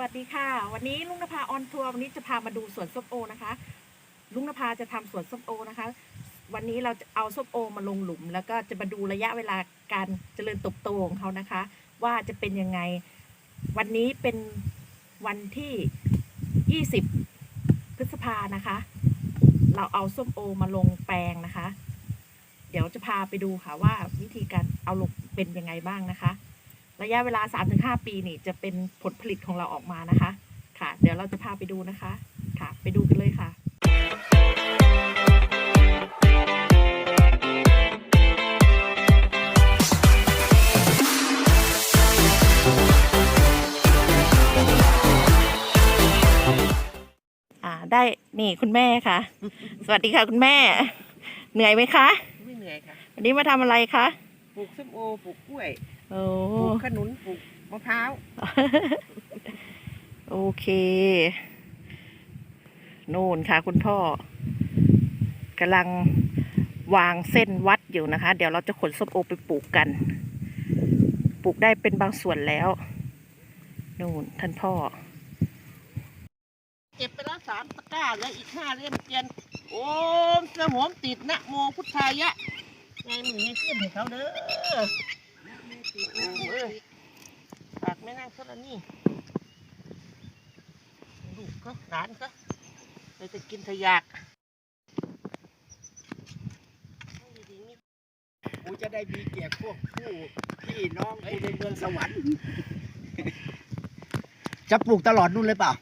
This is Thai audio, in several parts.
วัสดีค่ะ วันนี้ลุงนภาออนทัวร์วันนี้จะพามาดูสวนส้มโอนะคะ ลุงนภาจะทำสวนส้มโอนะคะ วันนี้เราจะเอาส้มโอมาลงหลุม แล้วก็จะมาดูระยะเวลาการเจริญเติบโตของเขานะคะ ว่าจะเป็นยังไง วันนี้เป็นวันที่ 20 พฤษภานะคะ เราเอาส้มโอมาลงแปลงนะคะ เดี๋ยวจะพาไปดูค่ะว่าวิธีการเอาลงเป็นยังไงบ้างนะคะ ระยะเวลา 3-5 ปีนี่จะเป็นผลผลิตของเราออกมานะคะ ค่ะ เดี๋ยวเราจะพาไปดูนะคะ ค่ะ ไปดูกันเลยค่ะอ่าได้นี่คุณแม่ค่ะ สวัสดีค่ะคุณแม่ เหนื่อยไหมคะ ไม่เหนื่อยค่ะ วันนี้มาทำอะไรคะ ปลูกส้มโอ ปลูกกล้วย โอ้ปลูกขนุนปลูกมะพร้าว โอเคนู่นค่ะคุณพ่อกำลังวางเส้นวัดอยู่นะคะ เดี๋ยวเราจะขนส้มโอไปปลูกกัน ปลูกได้เป็นบางส่วนแล้ว นู่นท่านพ่อ เก็บไปแล้วสามตะกร้าแล้วอีกห้าเล่มเจียน โอ้มเสื้อหมมติดนะโมพุทธายะ ไงหนูให้ขึ้นให้เขาเด้อโอ้เอ้ยฝากแม่นั่งเท่านี้ลูกก็หลานก็เลยจะกินทะยากกูจะได้มีเกียรติพวกผู้พี่น้องกูในเมืองสวรรค์จะปลูกตลอดนู่นเลยเปล่า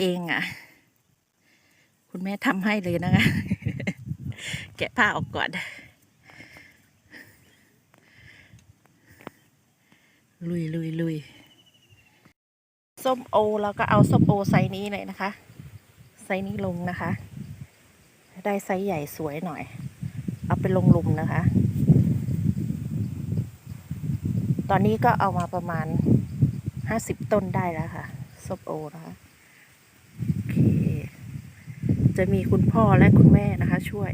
เองอะ คุณแม่ทำให้เลยนะคะ แกะผ้าออกก่อน ลุยลุยลุยส้มโอเราก็เอาส้มโอไซส์นี้เลยนะคะ ไซส์นี้ลงนะคะ ได้ไซส์ใหญ่สวยหน่อย เอาไปลงลุมนะคะ ตอนนี้ก็เอามาประมาณห้าสิบต้นได้แล้วค่ะส้มโอนะคะจะมีคุณพ่อและคุณแม่นะคะช่วย